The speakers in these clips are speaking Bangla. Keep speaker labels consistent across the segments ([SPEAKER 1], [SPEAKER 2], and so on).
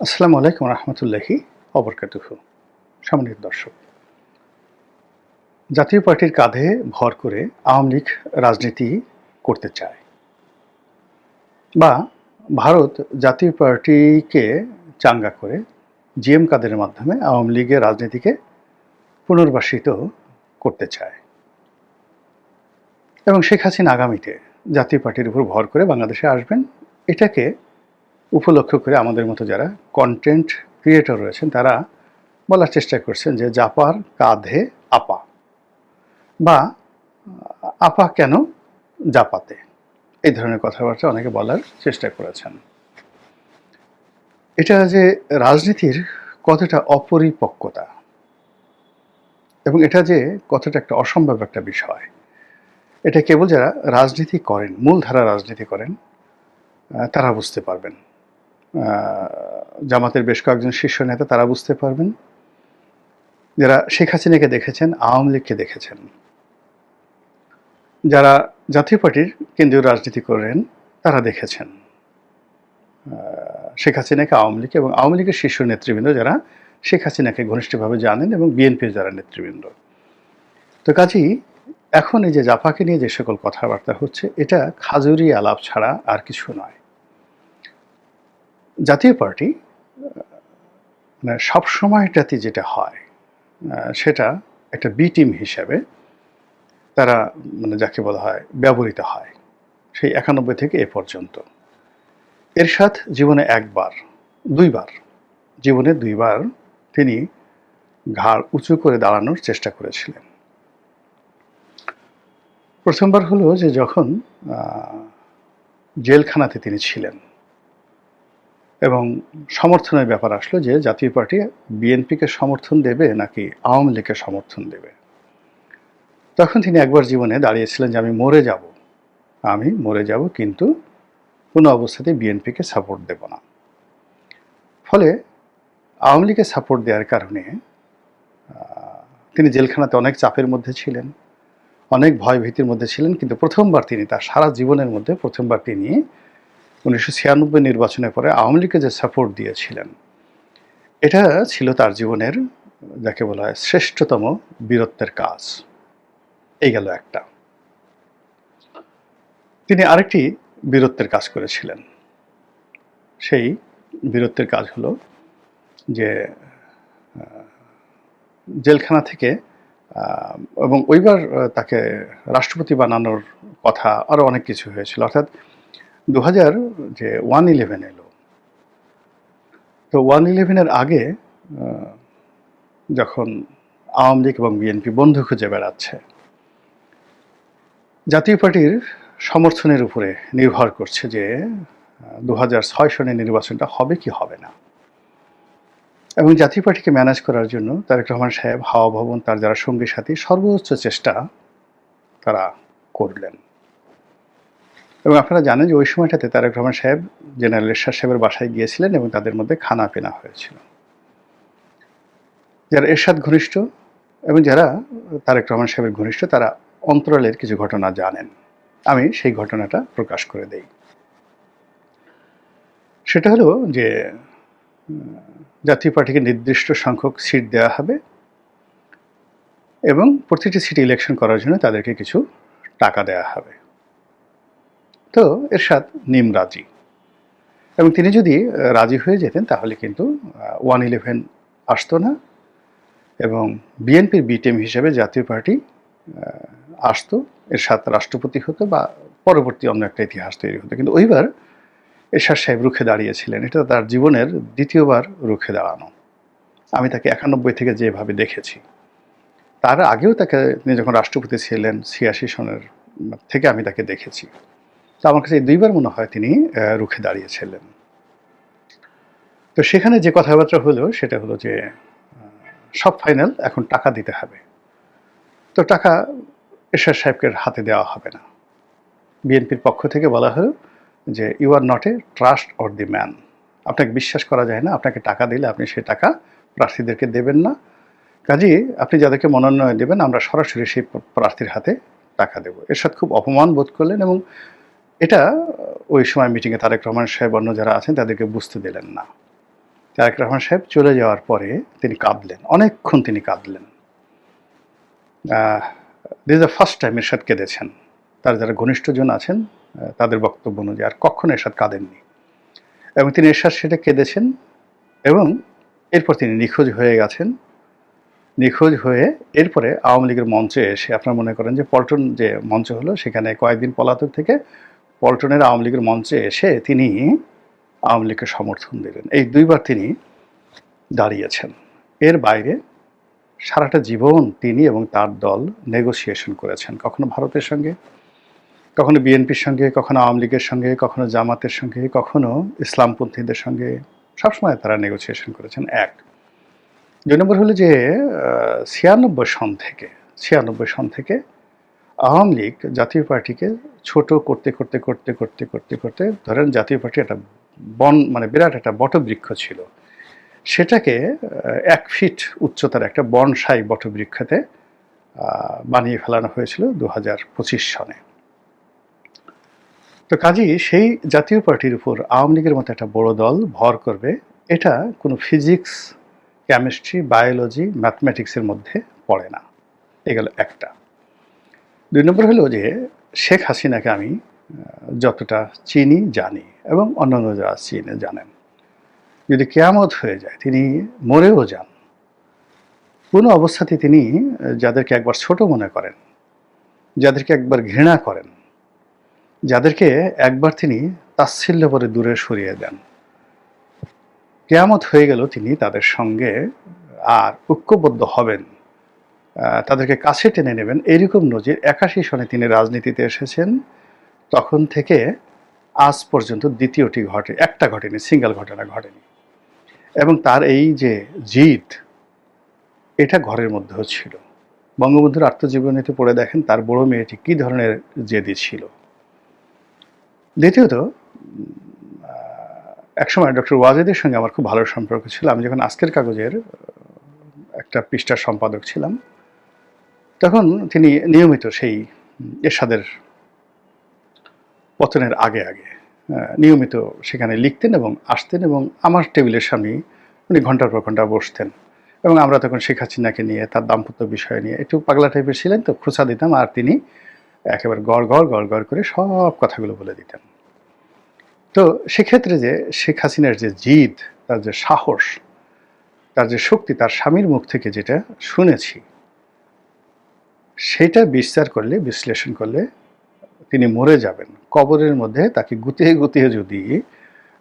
[SPEAKER 1] আসসালামু আলাইকুম রহমতুল্লাহি অবরকাতুহ। সম্মানিত দর্শক, জাতীয় পার্টির কাঁধে ভর করে আওয়ামী লীগ রাজনীতি করতে চায় বা ভারত জাতীয় পার্টিকে চাঙ্গা করে জিএম কাদের মাধ্যমে আওয়ামী লীগের রাজনীতিকে পুনর্বাসিত করতে চায়। এবং শেখ হাসিনা আগামীতে জাতীয় পার্টির উপর ভর করে বাংলাদেশে আসবেন, এটাকে উপলক্ষ করে আমাদের মতো যারা কন্টেন্ট ক্রিয়েটর রয়েছেন, তারা বলার চেষ্টা করছেন যে জাপার কাঁধে আপা বা আপা কেন জাপাতে? এই ধরনের কথাবার্তা অনেকে বলার চেষ্টা করেছেন। এটা যে রাজনীতির কতটা অপরিপক্কতা এবং এটা যে কতটা একটা অসম্ভব একটা বিষয়, এটা কেবল যারা রাজনীতি করেন, মূলধারা রাজনীতি করেন তারা বুঝতে পারবেন। জামাতের বেশ কয়েকজন শীর্ষ নেতা, তারা বুঝতে পারবেন। যারা শেখ হাসিনাকে দেখেছেন, আওয়ামী লীগকে দেখেছেন। যারা জাতীয় পার্টির কেন্দ্রীয় রাজনীতি করেন, তারা দেখেছেন। শেখ হাসিনাকে আওয়ামী লীগ এবং আওয়ামী লীগের শীর্ষ নেতৃবৃন্দ যারা, শেখ হাসিনাকে ঘনিষ্ঠভাবে জানেন এবং বিএনপির যারা নেতৃবৃন্দ। তো কাজেই এখন এই যে জাপাকে নিয়ে যে সকল কথাবার্তা হচ্ছে, এটা খাজুরি আলাপ ছাড়া আর কিছু নয়। জাতীয় পার্টি মানে সবসময়টাতে যেটা হয় সেটা একটা বি টিম হিসাবে তারা মানে যাকে বলা হয়, ব্যবহৃত হয়, সেই একানব্বই থেকে এ পর্যন্ত। এরশাদ জীবনে একবার, দুইবার, জীবনে দুইবার তিনি ঘাড় উঁচু করে দাঁড়ানোর চেষ্টা করেছিলেন। প্রথমবার হলো যে যখন জেলখানাতে তিনি ছিলেন। এবং সমর্থনের ব্যাপার আসলো যে জাতীয় পার্টি বিএনপিকে সমর্থন দেবে নাকি আওয়ামী লীগকে সমর্থন দেবে। তখন তিনি একবার জীবনে দাঁড়িয়েছিলেন যে আমি মরে যাব। আমি মরে যাব কিন্তু কোনো অবস্থাতেই বিএনপিকে সাপোর্ট দেব না। ফলে আওয়ামী লীগকে সাপোর্ট দেওয়ার কারণে তিনি জেলখানাতে অনেক চাপের মধ্যে ছিলেন, অনেক ভয় ভীতির মধ্যে ছিলেন, কিন্তু প্রথমবার তিনি তার সারা জীবনের মধ্যে প্রথমবার তিনি উনিশশো ছিয়ানব্বই নির্বাচনের পরে আওয়ামী লীগকে যে সাপোর্ট দিয়েছিলেন, এটা ছিল তার জীবনের যাকে বলা হয় শ্রেষ্ঠতম বীরত্বের কাজ। এই গেল একটা। তিনি আরেকটি বীরত্বের কাজ করেছিলেন। সেই বীরত্বের কাজ হলো যে জেলখানা থেকে এবং ওইবার তাকে রাষ্ট্রপতি বানানোর কথা আরও অনেক কিছু হয়েছিল। অর্থাৎ দু হাজার যে ওয়ান ইলেভেন এলো। তো ওয়ান ইলেভেনের আগে যখন আওয়ামী লীগ এবং বিএনপি বন্ধু খুঁজে বেড়াচ্ছে, জাতীয় পার্টির সমর্থনের উপরে নির্ভর করছে যে দু হাজার ছয় সনের নির্বাচনটা হবে কি হবে না। এবং জাতীয় পার্টিকে ম্যানেজ করার জন্য তারেক রহমান সাহেব হাওয়া ভবন, তার যারা সঙ্গী সাথী, সর্বোচ্চ চেষ্টা তারা করলেন। এবং আপনারা জানেন যে ওই সময়টাতে তারেক রহমান সাহেব জেনারেল এরশাদ সাহেবের বাসায় গিয়েছিলেন এবং তাদের মধ্যে খানা পেনা হয়েছিল। যারা এরশাদ ঘনিষ্ঠ এবং যারা তারেক রহমান সাহেবের ঘনিষ্ঠ, তারা অন্তরালের কিছু ঘটনা জানেন। আমি সেই ঘটনাটা প্রকাশ করে দেই। সেটা হলো যে জাতীয় পার্টিকে নির্দিষ্ট সংখ্যক সিট দেওয়া হবে এবং প্রতিটি সিটি ইলেকশন করার জন্য তাদেরকে কিছু টাকা দেওয়া হবে। তো এরশাদ নিম রাজি। এবং তিনি যদি রাজি হয়ে যেতেন, তাহলে কিন্তু ওয়ান ইলেভেন আসতো না। এবং বিএনপির বি টিম হিসেবে জাতীয় পার্টি আসতো। এরশাদ রাষ্ট্রপতি হতো বা পরবর্তী অন্য একটা ইতিহাস তৈরি হতো। কিন্তু ওইবার এরশাদ সাহেব রুখে দাঁড়িয়েছিলেন। এটা তার জীবনের দ্বিতীয়বার রুখে দাঁড়ানো। আমি তাকে একানব্বই থেকে যেভাবে দেখেছি। তার আগেও তাকে, তিনি যখন রাষ্ট্রপতি ছিলেন, ছিয়াশি সনের থেকে আমি তাকে দেখেছি। আমার কাছে দুইবার মনে হয় তিনি রুখে দাঁড়িয়েছিলেন। তো সেখানে যে কথাবার্তা হলো, সেটা হলো যে সব ফাইনাল এখন টাকা দিতে হবে। তো টাকা এরশাদ সাহেবকে হাতে দেওয়া হবে না। বিএনপির পক্ষ থেকে বলা হলো যে you are not a trust or the man আপনাকে বিশ্বাস করা যায় না, আপনাকে টাকা দিলে আপনি সে টাকা প্রার্থীদেরকে দেবেন না। কাজেই আপনি যাদেরকে মনোনয়ন দেবেন, আমরা সরাসরি সেই প্রার্থীর হাতে টাকা দেব। এরশাদ খুব অপমান বোধ করলেন এবং এটা ওই সময় মিটিংয়ে তারেক রহমান সাহেব অন্য যারা আছেন তাদেরকে বুঝতে দিলেন না। তারেক রহমান সাহেব চলে যাওয়ার পরে তিনি কাঁদলেন, অনেকক্ষণ তিনি কাঁদলেন। This the first time Ershad কেঁদেছেন। তার যারা ঘনিষ্ঠজন আছেন তাদের বক্তব্য অনুযায়ী আর কখনো এরশাদ কাঁদেননি। এবং তিনি এরশাদ সেটা কেঁদেছেন এবং এরপর তিনি নিখোঁজ হয়ে গেছেন। নিখোঁজ হয়ে এরপরে আওয়ামী লীগের মঞ্চে এসে আপনারা মনে করেন যে পল্টন যে মঞ্চ হলো, সেখানে কয়েকদিন পলাতক থেকে পল্টনের আওয়ামী লীগের মঞ্চে এসে তিনি আওয়ামী লীগকে সমর্থন দিলেন। এই দুইবার তিনি দাঁড়িয়েছেন। এর বাইরে সারাটা জীবন তিনি এবং তার দল নেগোসিয়েশন করেছেন। কখনো ভারতের সঙ্গে, কখনো বিএনপির সঙ্গে, কখনো আওয়ামী লীগের সঙ্গে, কখনো জামাতের সঙ্গে, কখনো ইসলামপন্থীদের সঙ্গে সবসময় তারা নেগোসিয়েশন করেছেন এক। দুই নম্বর হলো যে ছিয়ানব্বই সন থেকে, ছিয়ানব্বই সন থেকে আওয়ামী লীগ জাতীয় পার্টিকে ছোট করতে করতে করতে করতে করতে করতে ধরেন জাতীয় পার্টি একটা বন মানে বিরাট একটা বটবৃক্ষ ছিল। সেটাকে এক ফিট উচ্চতার একটা বনসাই বটবৃক্ষতে বানিয়ে ফেলানো হয়েছিল দু হাজার পঁচিশ সনে তো কাজেই সেই জাতীয় পার্টির উপর আওয়ামী লীগের মতো একটা বড় দল ভর করবে, এটা কোনো ফিজিক্স, কেমিস্ট্রি, বায়োলজি, ম্যাথমেটিক্সের মধ্যে পড়ে না। এগুলো একটা। দুই নম্বর হলো যে শেখ হাসিনাকে আমি যতটা চিনি, জানি এবং অন্যান্য যারা চিনে জানেন। যদি কেয়ামত হয়ে যায়, তিনি মরেও যান। কোনো অবস্থাতে তিনি যাদেরকে একবার ছোট মনে করেন, যাদেরকে একবার ঘৃণা করেন, যাদেরকে একবার তিনি তাচ্ছিল্য করে দূরে সরিয়ে দেন, কেয়ামত হয়ে গেল তিনি তাদের সঙ্গে আর ঐক্যবদ্ধ হবেন তাদেরকে কাছে টেনে নেবেন। এরকম নজির একাশি সনে তিনি রাজনীতিতে এসেছেন। তখন থেকে আজ পর্যন্ত দ্বিতীয়টি ঘটে, একটা ঘটেনি, সিঙ্গেল ঘটনা ঘটেনি। এবং তার এই যে জিদ, এটা ঘরের মধ্যেও ছিল। বঙ্গবন্ধুর আত্মজীবনীতে পড়ে দেখেন তার বড় মেয়েটি কী ধরনের জেদি ছিল। দ্বিতীয়ত একসময় ডক্টর ওয়াজেদের সঙ্গে আমার খুব ভালো সম্পর্ক ছিল। আমি যখন আজকের কাগজের একটা পৃষ্ঠার সম্পাদক ছিলাম তখন তিনি নিয়মিত সেই এরশাদের পতনের আগে আগে নিয়মিত সেখানে লিখতেন এবং আসতেন এবং আমার টেবিলের সামনে উনি ঘণ্টার পর ঘণ্টা বসতেন। এবং আমরা তখন শেখ হাসিনাকে নিয়ে, তার দাম্পত্য বিষয় নিয়ে একটু পাগলা টাইপের ছিলেন তো, খোঁচা দিতাম আর তিনি একেবারে গড় গড় গড় গড় করে সব কথাগুলো বলে দিতেন। তো সেক্ষেত্রে যে শেখ হাসিনার যে জিদ, তার যে সাহস, তার যে শক্তি, তার স্বামীর মুখ থেকে যেটা শুনেছি সেটা বিস্তার করলে, বিশ্লেষণ করলে তিনি মরে যাবেন। কবরের মধ্যে তাকে গুতিয়ে গুতিয়ে যদি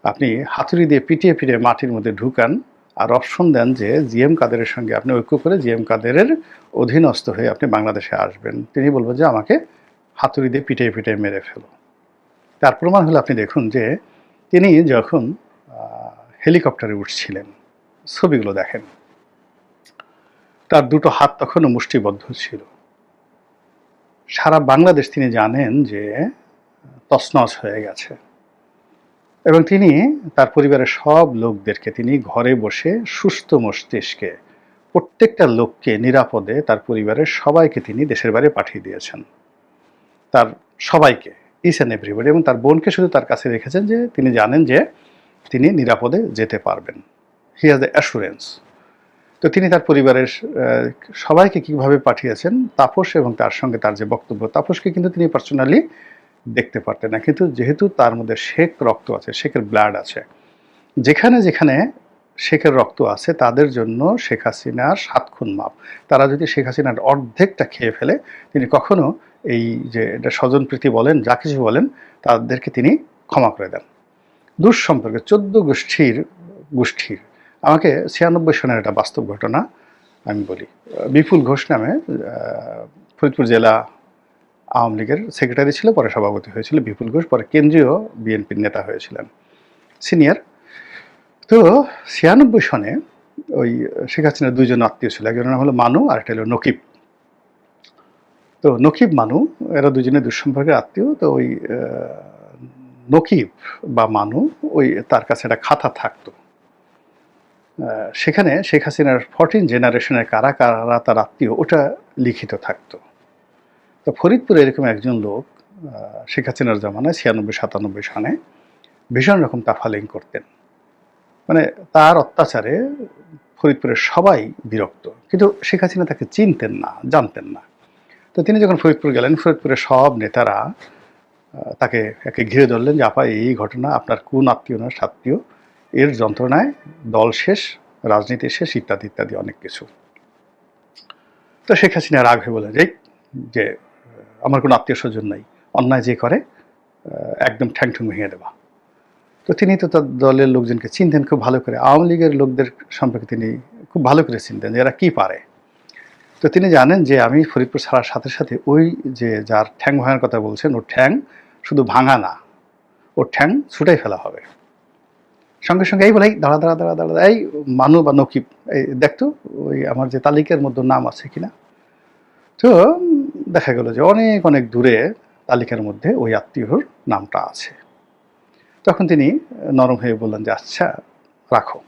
[SPEAKER 1] আপনি হাতুড়ি দিয়ে পিটিয়ে পিটিয়ে মাটির মধ্যে ঢুকান আর অপশন দেন যে জিএম কাদেরের সঙ্গে আপনি ঐক্য করে জিএম কাদেরের অধীনস্থ হয়ে আপনি বাংলাদেশে আসবেন। তিনি বলবেন যে আমাকে হাতুড়ি দিয়ে পিটিয়ে পিটিয়ে মেরে ফেলো। তার প্রমাণ হলো আপনি দেখুন যে তিনি যখন হেলিকপ্টারে উঠছিলেন, ছবিগুলো দেখেন। তার দুটো হাত তখনও মুষ্টিবদ্ধ ছিল। সারা বাংলাদেশ তিনি জানেন যে তছনছ হয়ে গেছে। এবং তিনি তার পরিবারের সব লোকদেরকে, তিনি ঘরে বসে সুস্থ মস্তিষ্কে প্রত্যেকটা লোককে নিরাপদে তার পরিবারের সবাইকে তিনি দেশের বাইরে পাঠিয়ে দিয়েছেন। তার সবাইকে ইস অ্যান্ড এভরিবডি এবং তার বোনকে শুধু তার কাছে রেখেছেন যে তিনি জানেন যে তিনি নিরাপদে যেতে পারবেন। হি হ্যাজ দ্য অ্যাসুরেন্স তো তিনি তার পরিবারের সবাইকে কীভাবে পাঠিয়েছেন, তাপস এবং তার সঙ্গে তার যে বক্তব্য, তাপসকে কিন্তু তিনি পার্সোনালি দেখতে পারতেন না। কিন্তু যেহেতু তার মধ্যে শেখ রক্ত আছে শেখের ব্লাড আছে, যেখানে যেখানে শেখের রক্ত আছে, তাদের জন্য শেখ হাসিনার সাত খুন মাপ। তারা যদি শেখ হাসিনার অর্ধেকটা খেয়ে ফেলে, তিনি কখনো এই যে এটা স্বজনপ্রীতি বলেন, যা কিছু বলেন, তাদেরকে তিনি ক্ষমা করে দেন। দুঃসম্পর্কে চোদ্দ গোষ্ঠীর গোষ্ঠীর আমাকে ছিয়ানব্বই সনের একটা বাস্তব ঘটনা আমি বলি। বিপুল ঘোষ নামে ফরিদপুর জেলা আওয়ামী লীগের সেক্রেটারি ছিল, পরে সভাপতি হয়েছিল বিপুল ঘোষ, পরে কেন্দ্রীয় বিএনপির নেতা হয়েছিলেন, সিনিয়র। তো ছিয়ানব্বই সনে ওই শেখ হাসিনার দুইজন আত্মীয় ছিল, একজনের নাম হলো মানু আর একটা হলো নকিব। তো নকিব, মানু, এরা দুজনে দুঃসম্পর্কের আত্মীয়, তো ওই নকিব বা মানু, ওই তার কাছে একটা খাতা থাকতো। সেখানে শেখ হাসিনার ফোরটিন জেনারেশনের কারা কারা, তার আত্মীয়, ওটা লিখিত থাকতো। তো ফরিদপুরে এরকম একজন লোক শেখ হাসিনার জামানায় ছিয়ানব্বই, সাতানব্বই সনে ভীষণ রকম তাফালিং করতেন। মানে তার অত্যাচারে ফরিদপুরের সবাই বিরক্ত, কিন্তু শেখ হাসিনা তাকে চিনতেন না, জানতেন না। তো তিনি যখন ফরিদপুর গেলেন, ফরিদপুরের সব নেতারা তাকে একে ঘিরে ধরলেন যে, আপা, এই ঘটনা, আপনার কোন আত্মীয় না, সাত্মীয়? এর যন্ত্রণায় দল শেষ, রাজনীতি শেষ, ইত্যাদি ইত্যাদি অনেক কিছু। তো শেখ হাসিনা রাগ হয়ে বলে যে, আমার কোনো আত্মীয় স্বজন নাই, অন্যায় যে করে একদম ঠ্যাং ঠুং ভেঙে দেওয়া তো তিনি তো তার দলের লোকজনকে চিনতেন, খুব ভালো করে। আওয়ামী লীগের লোকদের সম্পর্কে তিনি খুব ভালো করে চিনতেন যে এরা কী পারে। তো তিনি জানেন যে, আমি ফরিদপুর ছাড়ার সাথে সাথে ওই যে, যার ঠ্যাং ভাঙার কথা বলছেন, ওর ঠ্যাং শুধু ভাঙা না, ওর ঠ্যাং ছুটাই ফেলা হবে। সঙ্গে সঙ্গে এই বলে "এই, দাঁড়া দাঁড়া দাঁড়া দাঁড়া এই মানু বা নকিব এই দেখতো ওই আমার যে তালিকার মধ্যে নাম আছে কিনা? তো দেখা গেল যে অনেক অনেক দূরে তালিকার মধ্যে ওই আত্মীয়র নামটা আছে। তখন তিনি নরম হয়ে বললেন যে আচ্ছা রাখো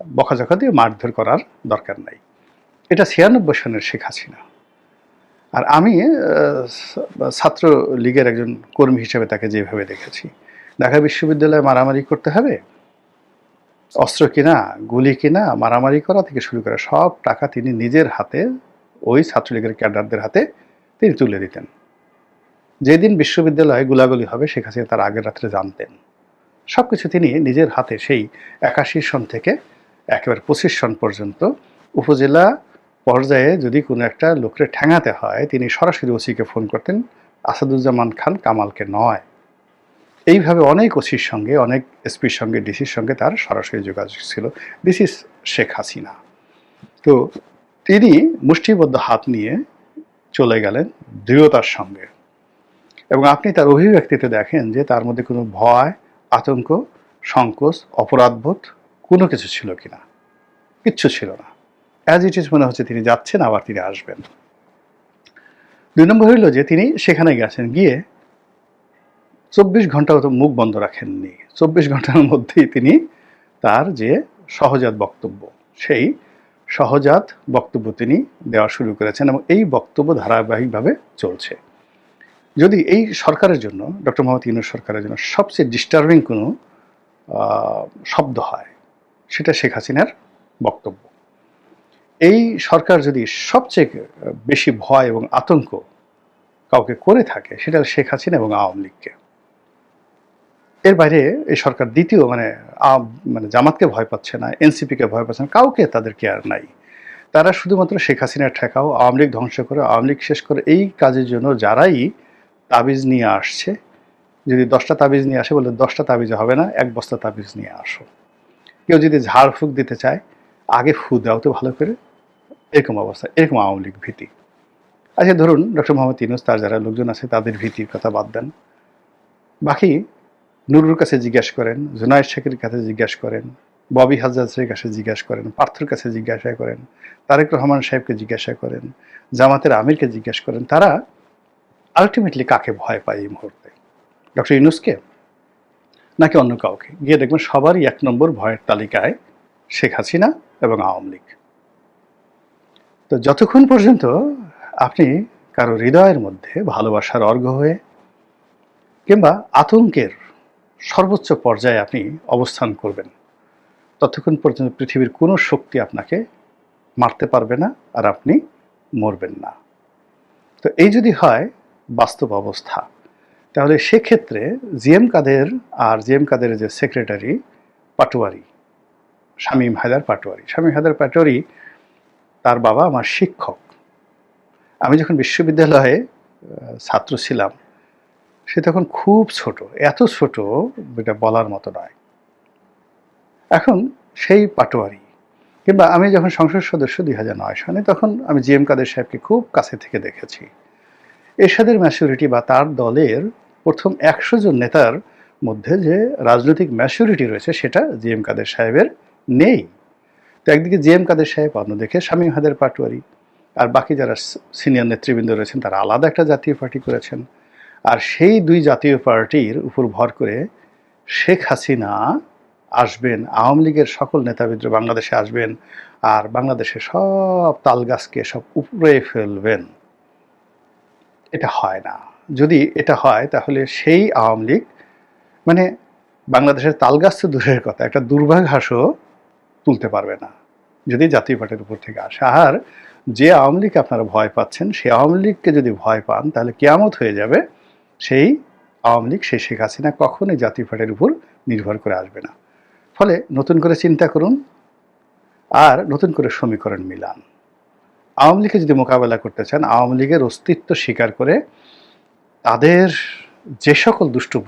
[SPEAKER 1] বকাঝকা দিয়ে মারধর করার দরকার নাই। এটা ছিয়ানব্বই সনের শেখ হাসিনা। আর আমি ছাত্র লীগের একজন কর্মী হিসেবে তাকে যেভাবে দেখেছি ঢাকা বিশ্ববিদ্যালয়ে মারামারি করতে হবে? অস্ত্র কিনা, গুলি কিনা, মারামারি করা থেকে শুরু করে সব টাকা তিনি নিজের হাতে, ওই ছাত্রলীগের ক্যাডারদের হাতে তিনি তুলে দিতেন। যেদিন বিশ্ববিদ্যালয়ে গুলাগুলি হবে হাসিনা তার আগের রাত্রে জানতেন। সব কিছু তিনি নিজের হাতে সেই একাশি সন থেকে একেবারে পঁচিশ সন পর্যন্ত উপজেলা পর্যায়ে যদি কোনো একটা লোকরে ঠ্যাঙাতে হয়, তিনি সরাসরি ওসিকে ফোন করতেন, আসাদুজ্জামান খান কামালকে নয়। এইভাবে অনেক ওসির সঙ্গে, অনেক এসপির সঙ্গে, ডিসির সঙ্গে তার সরাসরি যোগাযোগ ছিল। This is Sheikh Hasina. তো তিনি মুষ্টিবদ্ধ হাত নিয়ে চলে গেলেন দৃঢ়তার সঙ্গে। এবং আপনি তার অভিব্যক্তিতে দেখেন যে তার মধ্যে কোনো ভয়, আতঙ্ক, সংকোচ, অপরাধবোধ কোনো কিছু ছিল কিনা কিচ্ছু ছিল না। অ্যাজ ইট ইজ মনে হচ্ছে তিনি যাচ্ছেন, আবার তিনি আসবেন। দুই নম্বর হইল যে তিনি সেখানে গেছেন, গিয়ে চব্বিশ ঘন্টাও তো মুখ বন্ধ রাখেননি। চব্বিশ ঘণ্টার মধ্যেই তিনি তার যে সহজাত বক্তব্য, সেই সহজাত বক্তব্য তিনি দেওয়া শুরু করেছেন এবং এই বক্তব্য ধারাবাহিকভাবে চলছে। যদি এই সরকারের জন্য, ডক্টর মোহাম্মদ ইউনুস সরকারের জন্য সবচেয়ে ডিস্টার্বিং কোনো শব্দ হয়, সেটা শেখ হাসিনার বক্তব্য। এই সরকার যদি সবচেয়ে বেশি ভয় এবং আতঙ্ক কাউকে করে থাকে, সেটা শেখ হাসিনা এবং আওয়ামী লীগকে। এর বাইরে এই সরকার দ্বিতীয় মানে মানে জামাতকে ভয় পাচ্ছে না, এনসিপিকে ভয় পাচ্ছে না, কাউকে তাদের কেয়ার নাই। তারা শুধুমাত্র শেখ হাসিনার ঠেকাও, আওয়ামী লীগ ধ্বংস করে, আওয়ামী লীগ শেষ করে এই কাজের জন্য যারাই তাবিজ নিয়ে আসছে, যদি দশটা তাবিজ নিয়ে আসে বলে দশটা তাবিজ হবে না, এক বস্তা তাবিজ নিয়ে আসো। কেউ যদি ঝাড় ঝাড়ফুঁক দিতে চায়, আগে ফু দাও তো ভালো করে, এরকম অবস্থা, এরকম আওয়ামী লীগ ভীতি। আচ্ছা ধরুন ডক্টর মোহাম্মদ ইউনুস, তার যারা লোকজন আছে, তাদের ভীতির কথা বাদ দেন। বাকি নুরুর কাছে জিজ্ঞাসা করেন, জুনায়দ শেখের কাছে জিজ্ঞাসা করেন, ববি হাজাজের কাছে জিজ্ঞাসা করেন, পার্থর কাছে জিজ্ঞাসা করেন, তারেক রহমান সাহেবকে জিজ্ঞাসা করেন, জামাতের আমিরকে জিজ্ঞাসা করেন, তারা আলটিমেটলি কাকে ভয় পায় এই মুহূর্তে? ডক্টর ইউনুসকে? নাকি অন্য কাউকে? গিয়ে দেখবেন সবারই এক নম্বর ভয়ের তালিকায় শেখ হাসিনা এবং আওয়ামী লীগ। তো যতক্ষণ পর্যন্ত আপনি কারও হৃদয়ের মধ্যে ভালোবাসার অর্ঘ হয়ে কিংবা আতঙ্কের সর্বোচ্চ পর্যায়ে আপনি অবস্থান করবেন। ততক্ষণ পর্যন্ত পৃথিবীর কোনো শক্তি আপনাকে মারতে পারবে না আর আপনি মরবেন না। তো এই যদি হয় বাস্তব অবস্থা, তাহলে সেক্ষেত্রে জিএম কাদের আর জিএম কাদের যে সেক্রেটারি, পাটোয়ারি, শামীম হায়দার পাটোয়ারি। শামীম হায়দার পাটোয়ারি, তার বাবা আমার শিক্ষক। আমি যখন বিশ্ববিদ্যালয়ে ছাত্র ছিলাম সে তখন খুব ছোট, এত ছোট এটা বলার মতো নয়। এখন সেই পাটোয়ারি, কিংবা আমি যখন সংসদ সদস্য দুই হাজার নয় সনে তখন আমি জি এম কাদের সাহেবকে খুব কাছে থেকে দেখেছি। এরশাদের ম্যাচুরিটি বা তার দলের প্রথম একশো জন নেতার মধ্যে যে রাজনৈতিক ম্যাচুরিটি রয়েছে, সেটা জি এম কাদের সাহেবের নেই। তো একদিকে জি এম কাদের সাহেব অন্যদিকে শামীম হাদের পাটোয়ারি, আর বাকি যারা সিনিয়র নেতৃবৃন্দ রয়েছেন, তারা আলাদা একটা জাতীয় পার্টি করেছেন। আর সেই দুই জাতীয় পার্টির উপর ভর করে শেখ হাসিনা আসবেন, আওয়ামী লীগের সকল নেতাবিদ্র বাংলাদেশে আসবেন আর বাংলাদেশে সব তালগাছকে সব উপরে ফেলবেন। এটা হয় না। যদি এটা হয়, তাহলে সেই আওয়ামী লীগ মানে বাংলাদেশের তালগাছ তো দূরের কথা, একটা দুর্ভাগ হাঁসও তুলতে পারবে না, যদি জাতীয় পার্টির উপর থেকে আসে। আর যে আওয়ামী লীগ আপনারা ভয় পাচ্ছেন সেই আওয়ামী লীগকে যদি ভয় পান, তাহলে কেয়ামত হয়ে যাবে সেই আওয়ামী লীগ, সেই শেখ হাসিনা কখনোই জাতীয় পার্টির উপর নির্ভর করে আসবে না। ফলে নতুন করে চিন্তা করুন আর নতুন করে সমীকরণ মিলান। আওয়ামী লীগকে যদি মোকাবেলা করতে চান, আওয়ামী লীগের অস্তিত্ব স্বীকার করে তাদের যে সকল দুষ্ট